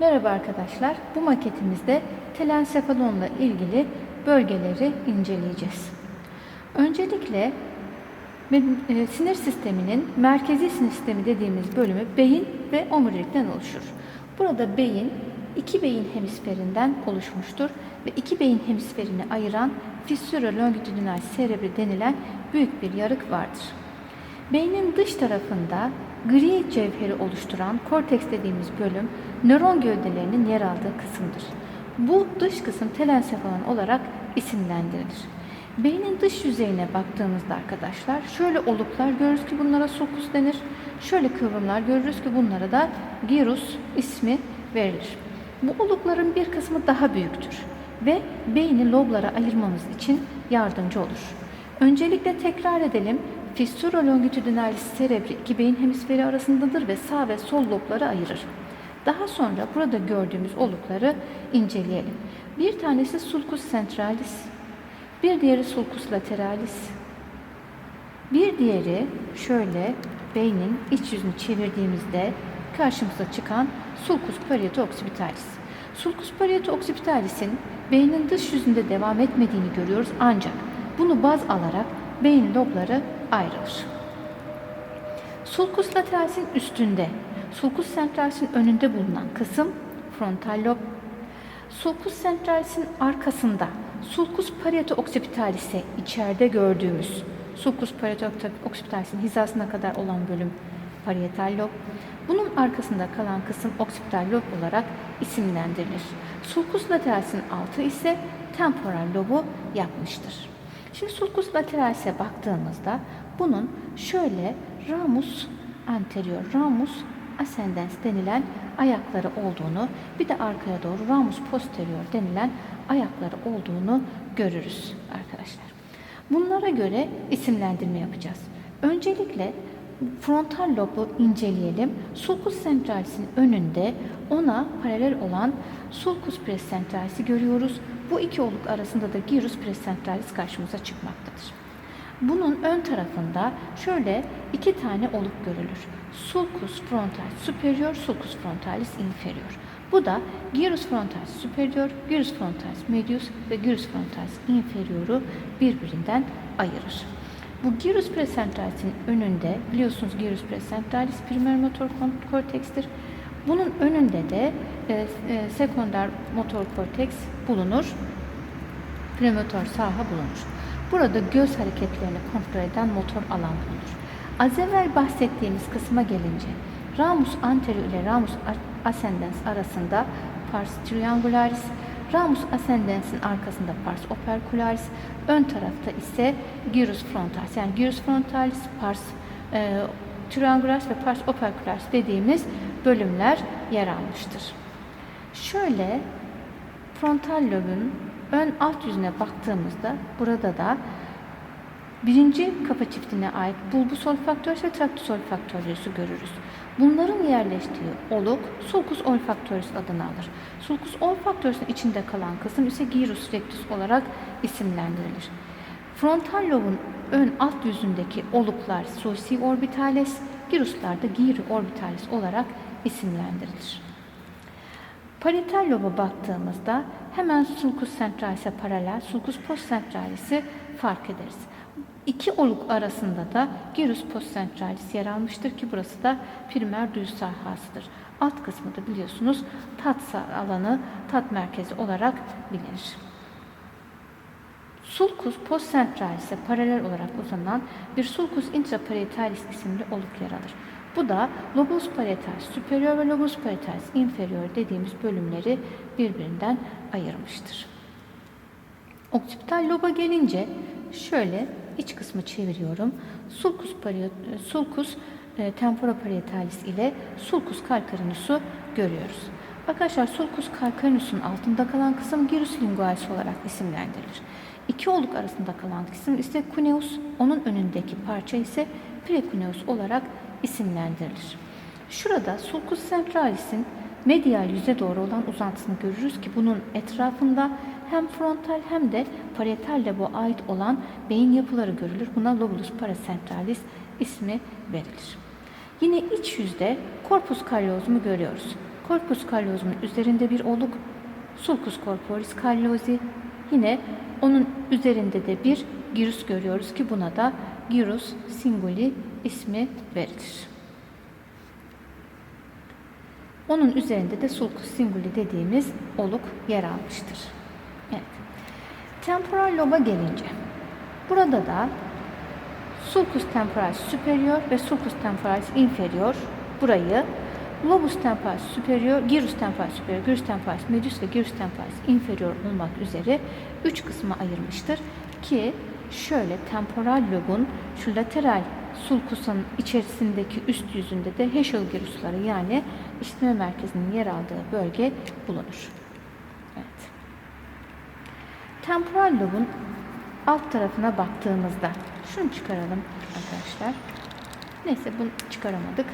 Merhaba arkadaşlar. Bu maketimizde telensefalonla ilgili bölgeleri inceleyeceğiz. Öncelikle e, sinir sisteminin merkezi sinir sistemi dediğimiz bölümü beyin ve omurilikten oluşur. Burada beyin iki beyin hemisferinden oluşmuştur ve iki beyin hemisferini ayıran fissura longitudinal cerebri denilen büyük bir yarık vardır. Beynin dış tarafında gri cevheri oluşturan korteks dediğimiz bölüm nöron gövdelerinin yer aldığı kısımdır. Bu dış kısım telensefalon olarak isimlendirilir. Beynin dış yüzeyine baktığımızda arkadaşlar şöyle oluklar görürüz ki bunlara sulcus denir. Şöyle kıvrımlar görürüz ki bunlara da gyrus ismi verilir. Bu olukların bir kısmı daha büyüktür ve beyni loblara ayırmamız için yardımcı olur. Öncelikle tekrar edelim. Fissura longitudinalis cerebri iki beyin hemisferi arasındadır ve sağ ve sol lobları ayırır. Daha sonra burada gördüğümüz olukları inceleyelim. Bir tanesi sulcus centralis, bir diğeri sulcus lateralis, bir diğeri şöyle beynin iç yüzünü çevirdiğimizde karşımıza çıkan sulcus parieto occipitalis. Sulcus parieto occipitalis'in beynin dış yüzünde devam etmediğini görüyoruz ancak bunu baz alarak beyin lobları ayrılır. Sulcus lateralis'in üstünde, sulcus centralis'in önünde bulunan kısım frontal lob. Sulcus centralis'in arkasında sulcus parieto occipitalis'e içeride gördüğümüz sulcus parieto occipitalis'in hizasına kadar olan bölüm parietal lob. Bunun arkasında kalan kısım oksipital lob olarak isimlendirilir. Sulcus lateralis'in altı ise temporal lobu yapmıştır. Şimdi sulcus lateralis'e baktığımızda bunun şöyle ramus anterior, ramus ascendens denilen ayakları olduğunu, bir de arkaya doğru ramus posterior denilen ayakları olduğunu görürüz arkadaşlar. Bunlara göre isimlendirme yapacağız. Öncelikle frontal lobu inceleyelim. Sulcus centralis'in önünde ona paralel olan sulcus prescentralis'i görüyoruz. Bu iki oluk arasında da gyrus prescentralis karşımıza çıkmaktadır. Bunun ön tarafında şöyle iki tane oluk görülür. Sulcus frontalis superior, sulcus frontalis inferior. Bu da gyrus frontalis superior, gyrus frontalis medius ve gyrus frontalis inferior'u birbirinden ayırır. Bu gyrus prescentralis'in önünde biliyorsunuz gyrus prescentralis primer motor kortekstir. Bunun önünde de e, e, sekonder motor korteks bulunur. Premotor saha bulunur. Burada göz hareketlerini kontrol eden motor alan bulunur. Az evvel bahsettiğimiz kısma gelince ramus anterior ile ramus ascendens arasında pars triangularis, ramus ascendens'in arkasında pars opercularis, ön tarafta ise gyrus frontalis yani gyrus frontalis, pars e, triangularis ve pars opercularis dediğimiz bölümler yer almıştır. Şöyle frontal lobun ön alt yüzüne baktığımızda burada da birinci kafa çiftine ait bulbus olfaktoris ve traktus olfaktoris'i görürüz. Bunların yerleştiği oluk sulcus olfaktoris adını alır. Sulcus olfaktoris'in içinde kalan kısım ise gyrus rectus olarak isimlendirilir. Frontal lobun ön alt yüzündeki oluklar sulci orbitalis, gyruslar da gyri orbitalis olarak isimlendirilir. Parietal loba baktığımızda hemen sulcus centralis'e paralel sulcus postcentralis'i fark ederiz. İki oluk arasında da gyrus postcentralis yer almıştır ki burası da primer duyu sahasıdır. Alt kısmı da biliyorsunuz tat alanı, tat merkezi olarak bilinir. Sulcus postcentralis'e paralel olarak uzanan bir sulcus intraparietalis isimli oluk yer alır. Bu da lobus parietalis superior ve lobus parietalis inferior dediğimiz bölümleri birbirinden ayırmıştır. Oksipital loba gelince şöyle iç kısmı çeviriyorum. Sulcus, sulcus e, tempora parietalis ile sulcus calcaneus'u görüyoruz. Arkadaşlar sulcus calcaneus'un altında kalan kısım gyrus lingualis olarak isimlendirilir. İki oluk arasında kalan kısım ise cuneus, onun önündeki parça ise precuneus olarak isimlendirilir. Şurada sulcus centralis'in medial yüze doğru olan uzantısını görürüz ki bunun etrafında hem frontal hem de parietal lobe ait olan beyin yapıları görülür. Buna lobulus paracentralis ismi verilir. Yine iç yüzde korpus callosum'u görüyoruz. Corpus callosum'un üzerinde bir oluk. Sulcus corporis callosi. Yine onun üzerinde de bir gyrus görüyoruz ki buna da gyrus singuli ismi verilir. Onun üzerinde de sulcus singuli dediğimiz oluk yer almıştır. Temporal loba gelince burada da sulcus temporalis superior ve sulcus temporalis inferior burayı lobus temporalis superior, gyrus temporalis superior, gyrus temporalis medius ve gyrus temporalis inferior olmak üzere üç kısma ayırmıştır ki şöyle temporal lobun şu lateral sulkusun içerisindeki üst yüzünde de Heschel gyrusları yani işitme merkezinin yer aldığı bölge bulunur. Temporal lobun alt tarafına baktığımızda şunu çıkaralım arkadaşlar. Neyse bunu çıkaramadık.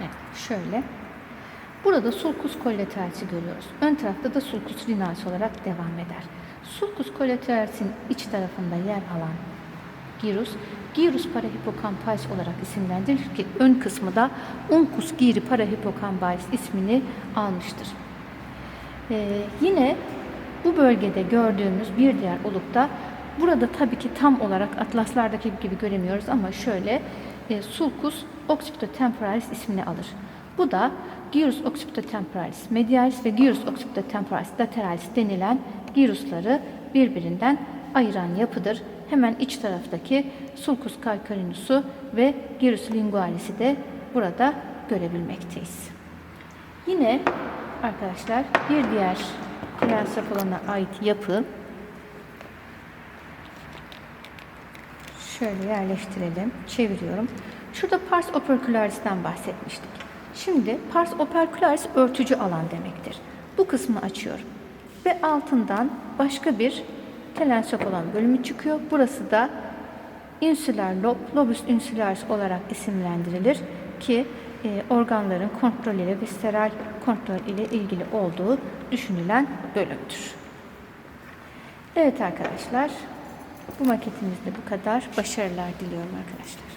Evet, şöyle. Burada sulcus collaterals'i görüyoruz. Ön tarafta da sulcus linalis olarak devam eder. Sulcus collaterals'in iç tarafında yer alan gyrus, gyrus parahipocampalis olarak isimlendirilir ki ön kısmı da uncus gyri parahipocampalis ismini almıştır. Ee, yine bu bölgede gördüğümüz bir diğer olukta burada tabii ki tam olarak atlaslardaki gibi göremiyoruz ama şöyle e, sulcus occipitotemporalis ismini alır. Bu da gyrus occipitotemporalis medialis ve gyrus occipitotemporalis lateralis denilen gyrusları birbirinden ayıran yapıdır. Hemen iç taraftaki sulcus calcarinus'u ve gyrus lingualis'i de burada görebilmekteyiz. Yine arkadaşlar bir diğer Triansapalana ait yapı şöyle yerleştirelim, çeviriyorum. Şurada pars opercularis'ten bahsetmiştik. Şimdi pars opercularis örtücü alan demektir. Bu kısmı açıyorum. Ve altından başka bir telensopalan bölümü çıkıyor. Burası da insüler lob, lobus insularis olarak isimlendirilir ki e, organların kontrol ile visceral kontrol ile ilgili olduğu düşünülen bölümdür. Evet arkadaşlar, bu maketimizde bu kadar. Başarılar diliyorum arkadaşlar.